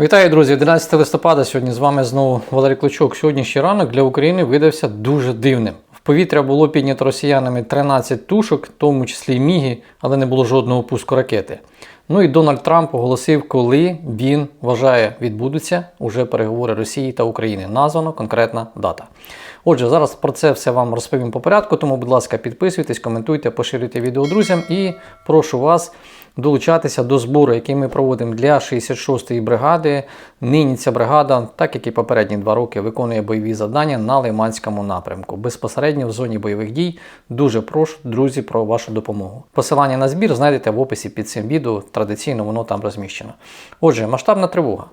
Вітаю, друзі! 11 листопада. Сьогодні з вами знову Валерій Клочок. Сьогоднішній ранок для України видався дуже дивним. В повітря було піднято росіянами 13 тушок, в тому числі й міги, але не було жодного пуску ракети. Ну і Дональд Трамп оголосив, коли він вважає відбудуться уже переговори Росії та України. Названо конкретна дата. Отже, зараз про це все вам розповім по порядку, тому, будь ласка, підписуйтесь, коментуйте, поширюйте відео друзям і прошу вас долучатися до збору, який ми проводимо для 66-ї бригади. Нині ця бригада, так як і попередні два роки, виконує бойові завдання на Лиманському напрямку, безпосередньо в зоні бойових дій. Дуже прошу, друзі, про вашу допомогу. Посилання на збір знайдете в описі під цим відео. Традиційно воно там розміщено. Отже, масштабна тривога.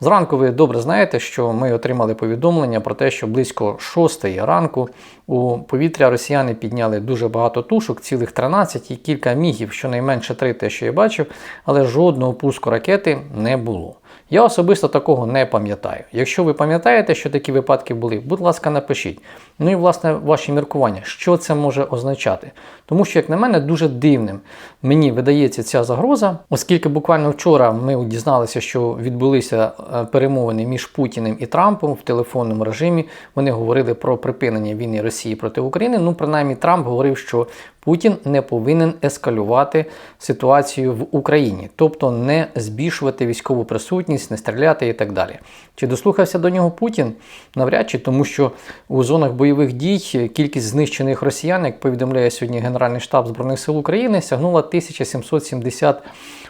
Зранку ви добре знаєте, що ми отримали повідомлення про те, що близько 6 ранку у повітря росіяни підняли дуже багато тушок, цілих 13 і кілька мігів, щонайменше три, те, що я бачив, але жодного пуску ракети не було. Я особисто такого не пам'ятаю. Якщо ви пам'ятаєте, що такі випадки були, будь ласка, напишіть. Ну і власне ваші міркування, що це може означати. Тому що, як на мене, дуже дивним мені видається ця загроза, оскільки буквально вчора ми дізналися, що відбулися е, перемовини між Путіним і Трампом в телефонному режимі. Вони говорили про припинення війни Росії проти України. Ну, принаймні, Трамп говорив, що Путін не повинен ескалювати ситуацію в Україні, тобто не збільшувати військову присутність, не стріляти і так далі. Чи дослухався до нього Путін? Навряд чи, тому що у зонах бойових дій кількість знищених росіян, як повідомляє сьогодні Генеральний штаб Збройних сил України, сягнула 1770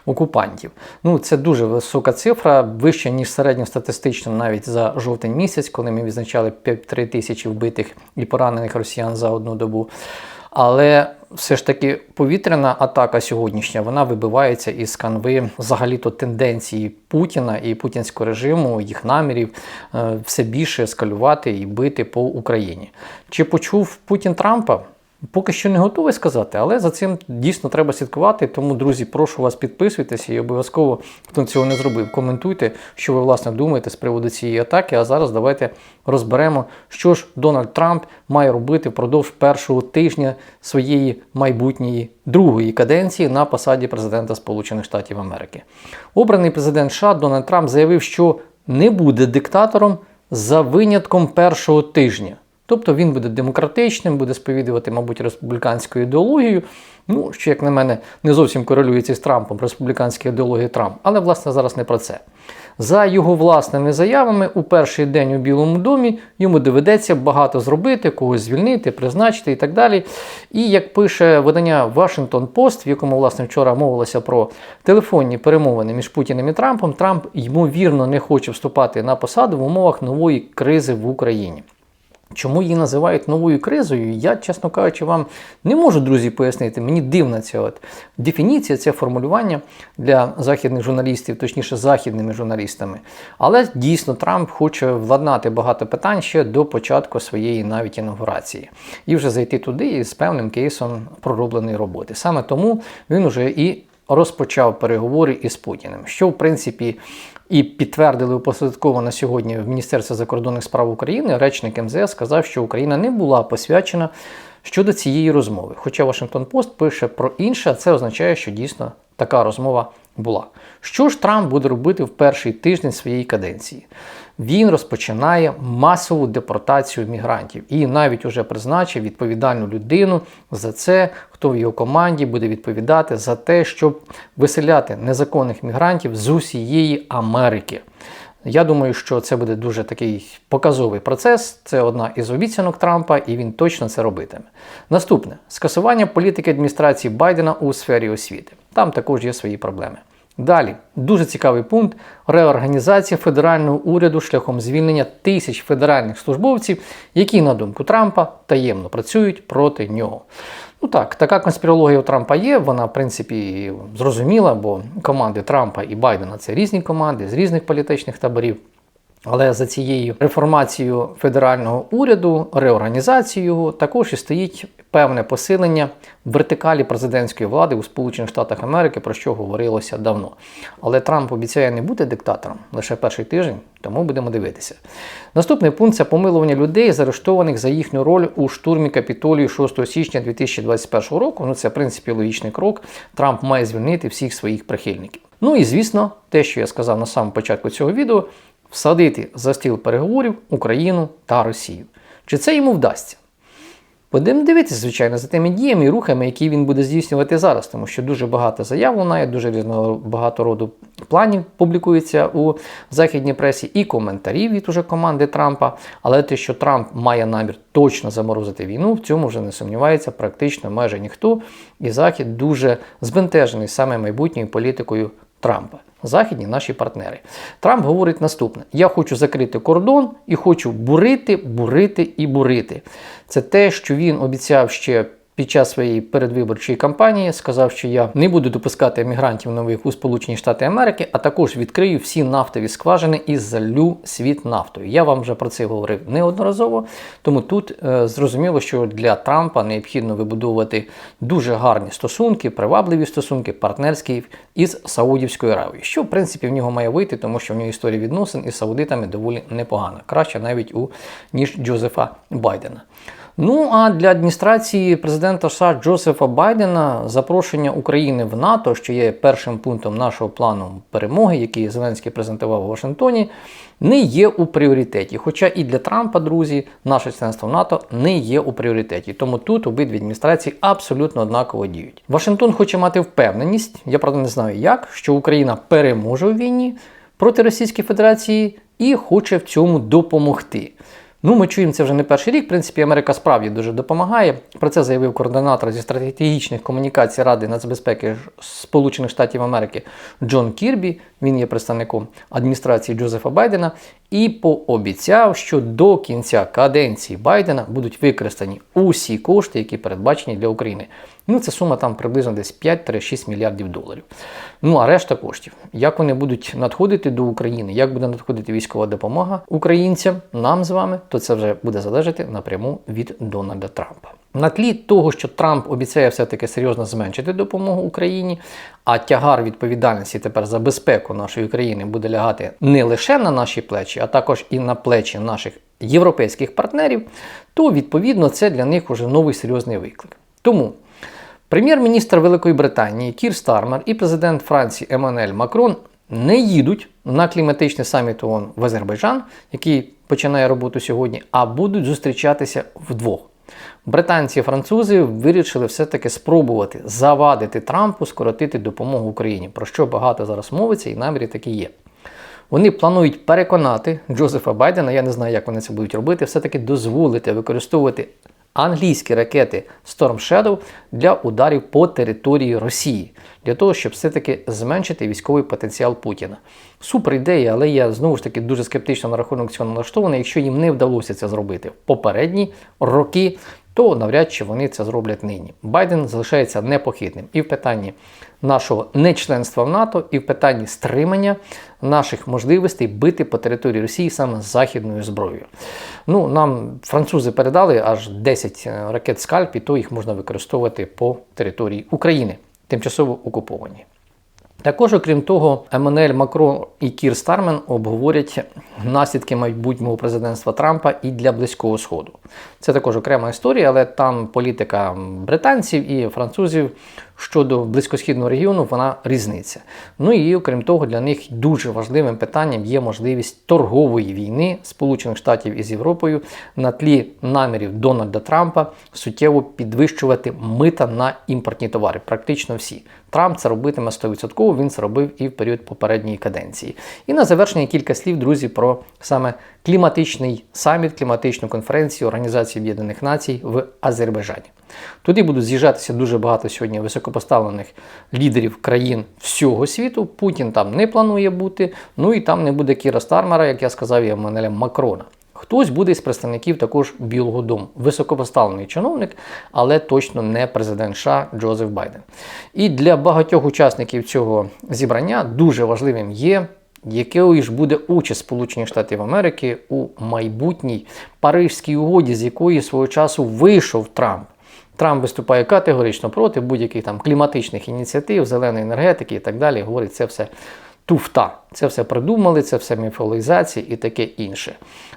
окупантів. Ну, це дуже висока цифра, вища, ніж середньостатистично навіть за жовтень місяць, коли ми відзначали 3 тисячі вбитих і поранених росіян за одну добу. Але все ж таки повітряна атака сьогоднішня вона вибивається із канви взагалі-то тенденції Путіна і путінського режиму, їх намірів е, все більше ескалювати і бити по Україні. Чи почув Путін Трампа? Поки що не готовий сказати, але за цим дійсно треба слідкувати. Тому, друзі, прошу вас підписуйтесь і обов'язково, хто цього не зробив, коментуйте, що ви власне думаєте з приводу цієї атаки. А зараз давайте розберемо, що ж Дональд Трамп має робити впродовж першого тижня своєї майбутньої другої каденції на посаді президента Сполучених Штатів Америки. Обраний президент США Дональд Трамп заявив, що не буде диктатором за винятком першого тижня. Тобто він буде демократичним, буде сповідувати, мабуть, республіканську ідеологію. Ну, що, як на мене, не зовсім корелюється з Трампом, республіканська ідеологія Трамп. Але, власне, зараз не про це. За його власними заявами, у перший день у Білому домі йому доведеться багато зробити, когось звільнити, призначити і так далі. І як пише видання Washington Post, в якому, власне, вчора мовилося про телефонні перемовини між Путіним і Трампом, Трамп ймовірно не хоче вступати на посаду в умовах нової кризи в Україні. Чому її називають новою кризою, я, чесно кажучи, вам не можу, друзі, пояснити. Мені дивна ця от дефініція, це формулювання для західних журналістів, точніше, західними журналістами. Але дійсно Трамп хоче владнати багато питань ще до початку своєї навіть інаугурації. І вже зайти туди із певним кейсом проробленої роботи. Саме тому він уже і розпочав переговори із Путіним, що в принципі і підтвердили опосередковано сьогодні в Міністерстві закордонних справ України. Речник МЗС сказав, що Україна не була посвячена щодо цієї розмови. Хоча Вашингтон Пост пише про інше, це означає, що дійсно така розмова була. Що ж Трамп буде робити в перший тиждень своєї каденції? Він розпочинає масову депортацію мігрантів і навіть уже призначив відповідальну людину за це, хто в його команді буде відповідати за те, щоб виселяти незаконних мігрантів з усієї Америки. Я думаю, що це буде дуже такий показовий процес. Це одна із обіцянок Трампа, і він точно це робитиме. Наступне скасування політики адміністрації Байдена у сфері освіти. Там також є свої проблеми. Далі дуже цікавий пункт реорганізація федерального уряду шляхом звільнення тисяч федеральних службовців, які, на думку Трампа, таємно працюють проти нього. Ну так, така конспірологія у Трампа є. Вона, в принципі, зрозуміла, бо команди Трампа і Байдена це різні команди з різних політичних таборів. Але за цією реформацією федерального уряду, реорганізацією також і стоїть певне посилення вертикалі президентської влади у Сполучених Штатах Америки, про що говорилося давно. Але Трамп обіцяє не бути диктатором лише перший тиждень, тому будемо дивитися. Наступний пункт це помилування людей, заарештованих за їхню роль у штурмі капітолію 6 січня 2021 року. Ну це в принципі логічний крок. Трамп має звільнити всіх своїх прихильників. Ну і звісно, те, що я сказав на самому початку цього відео, всадити за стіл переговорів Україну та Росію. Чи це йому вдасться? Будемо дивитися, звичайно, за тими діями і рухами, які він буде здійснювати зараз, тому що дуже багато заяв лунає, дуже різного багато роду планів публікується у західній пресі і коментарів від уже команди Трампа. Але те, що Трамп має намір точно заморозити війну, в цьому вже не сумнівається практично майже ніхто. І Захід дуже збентежений саме майбутньою політикою Трампа. Західні наші партнери. Трамп говорить наступне: я хочу закрити кордон і хочу бурити, бурити і бурити. Це те, що він обіцяв ще під час своєї передвиборчої кампанії, сказав, що я не буду допускати емігрантів нових у Сполучені Штати Америки, а також відкрию всі нафтові скважини і залю світ нафтою. Я вам вже про це говорив неодноразово. Тому тут е, зрозуміло, що для Трампа необхідно вибудовувати дуже гарні стосунки, привабливі стосунки, партнерські із Саудівською Аравією, що в принципі в нього має вийти, тому що в нього історія відносин із саудитами доволі непогана, краще навіть у ніж Джозефа Байдена. Ну а для адміністрації президента США Джозефа Байдена запрошення України в НАТО, що є першим пунктом нашого плану перемоги, який Зеленський презентував у Вашингтоні, не є у пріоритеті. Хоча і для Трампа, друзі, наше членство в НАТО не є у пріоритеті. Тому тут обидві адміністрації абсолютно однаково діють. Вашингтон хоче мати впевненість, я правда не знаю як, що Україна переможе у війні проти Російської Федерації і хоче в цьому допомогти. Ну, ми чуємо це вже не перший рік. В принципі, Америка справді дуже допомагає. Про це заявив координатор зі стратегічних комунікацій Ради нацбезпеки Сполучених Штатів Америки Джон Кірбі. Він є представником адміністрації Джозефа Байдена і пообіцяв, що до кінця каденції Байдена будуть використані усі кошти, які передбачені для України. Ну, це сума там приблизно десь 5-6 мільярдів доларів. Ну а решта коштів, як вони будуть надходити до України, як буде надходити військова допомога українцям, нам з вами, то це вже буде залежати напряму від Дональда Трампа. На тлі того, що Трамп обіцяє все-таки серйозно зменшити допомогу Україні, а тягар відповідальності тепер за безпеку нашої країни буде лягати не лише на наші плечі, а також і на плечі наших європейських партнерів, то відповідно це для них уже новий серйозний виклик. Тому. Прем'єр-міністр Великої Британії Кір Стармер і президент Франції Еммануель Макрон не їдуть на кліматичний саміт ООН в Азербайджан, який починає роботу сьогодні, а будуть зустрічатися вдвох. Британці і французи вирішили все-таки спробувати завадити Трампу скоротити допомогу Україні, про що багато зараз мовиться, і намірі такі є. Вони планують переконати Джозефа Байдена, я не знаю, як вони це будуть робити, все-таки дозволити використовувати англійські ракети Storm Shadow для ударів по території Росії, для того, щоб все-таки зменшити військовий потенціал Путіна. Супер ідея, але я знову ж таки дуже скептично на рахунок цього налаштований. Якщо їм не вдалося це зробити в попередні роки, то навряд чи вони це зроблять нині. Байден залишається непохитним і в питанні нашого нечленства в НАТО, і в питанні стримання наших можливостей бити по території Росії саме західною зброєю. Ну, нам французи передали аж 10 ракет скальп, і то їх можна використовувати по території України, тимчасово окуповані. Також, окрім того, Еммануель Макрон і Кір Стармен обговорять наслідки майбутнього президентства Трампа і для Близького Сходу. Це також окрема історія, але там політика британців і французів щодо близькосхідного регіону вона різниця. Ну і окрім того, для них дуже важливим питанням є можливість торгової війни Сполучених Штатів із Європою на тлі намірів Дональда Трампа суттєво підвищувати мита на імпортні товари. Практично всі. Трамп це робитиме 100%, він це робив і в період попередньої каденції. І на завершення кілька слів, друзі, про саме кліматичний саміт, кліматичну конференцію Організації Об'єднаних Націй в Азербайджані. Туди будуть з'їжджатися дуже багато сьогодні високопоставлених лідерів країн всього світу. Путін там не планує бути. Ну і там не буде Кіра Стармера, як я сказав, і Еммануеля Макрона. Хтось буде з представників також Білого Дому, високопоставлений чиновник, але точно не президент США Джозеф Байден. І для багатьох учасників цього зібрання дуже важливим є. Якою ж буде участь Сполучених Штатів Америки у майбутній Парижській угоді, з якої свого часу вийшов Трамп? Трамп виступає категорично проти будь-яких там кліматичних ініціатив, зеленої енергетики і так далі. Говорить, це все туфта. Це все придумали, це все міфологізація і таке інше.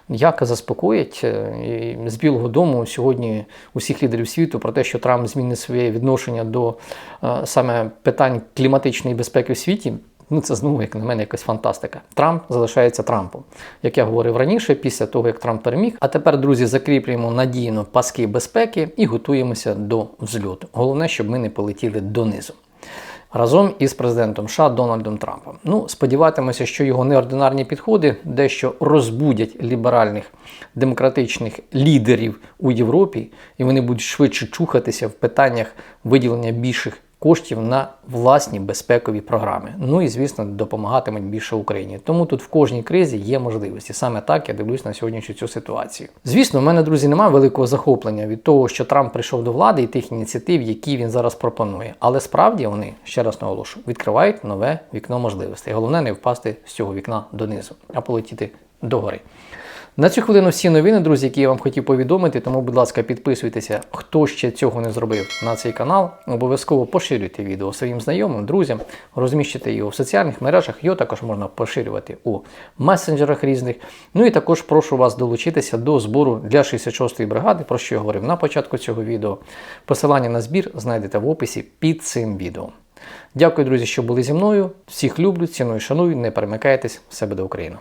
Як заспокоїть е, з Білого Дому сьогодні усіх лідерів світу про те, що Трамп змінить своє відношення до е, саме питань кліматичної безпеки в світі. Ну, це знову, як на мене, якась фантастика. Трамп залишається Трампом. Як я говорив раніше, після того, як Трамп переміг. А тепер, друзі, закріплюємо надійно паски безпеки і готуємося до взльоту. Головне, щоб ми не полетіли донизу. Разом із президентом США Дональдом Трампом. Ну, сподіватимося, що його неординарні підходи дещо розбудять ліберальних демократичних лідерів у Європі, і вони будуть швидше чухатися в питаннях виділення більших коштів на власні безпекові програми. Ну і звісно, допомагатимуть більше Україні. Тому тут в кожній кризі є можливості. Саме так я дивлюсь на сьогоднішню цю ситуацію. Звісно, в мене, друзі, немає великого захоплення від того, що Трамп прийшов до влади і тих ініціатив, які він зараз пропонує. Але справді вони, ще раз наголошую, відкривають нове вікно можливостей. Головне не впасти з цього вікна донизу, а полетіти догори. На цю хвилину всі новини, друзі, які я вам хотів повідомити. Тому, будь ласка, підписуйтеся, хто ще цього не зробив на цей канал. Обов'язково поширюйте відео своїм знайомим, друзям, розміщуйте його в соціальних мережах. Його також можна поширювати у месенджерах різних. Ну і також прошу вас долучитися до збору для 66-ї бригади, про що я говорив на початку цього відео. Посилання на збір знайдете в описі під цим відео. Дякую, друзі, що були зі мною. Всіх люблю, ціную, шаную. Не перемикайтесь. Все буде Україна!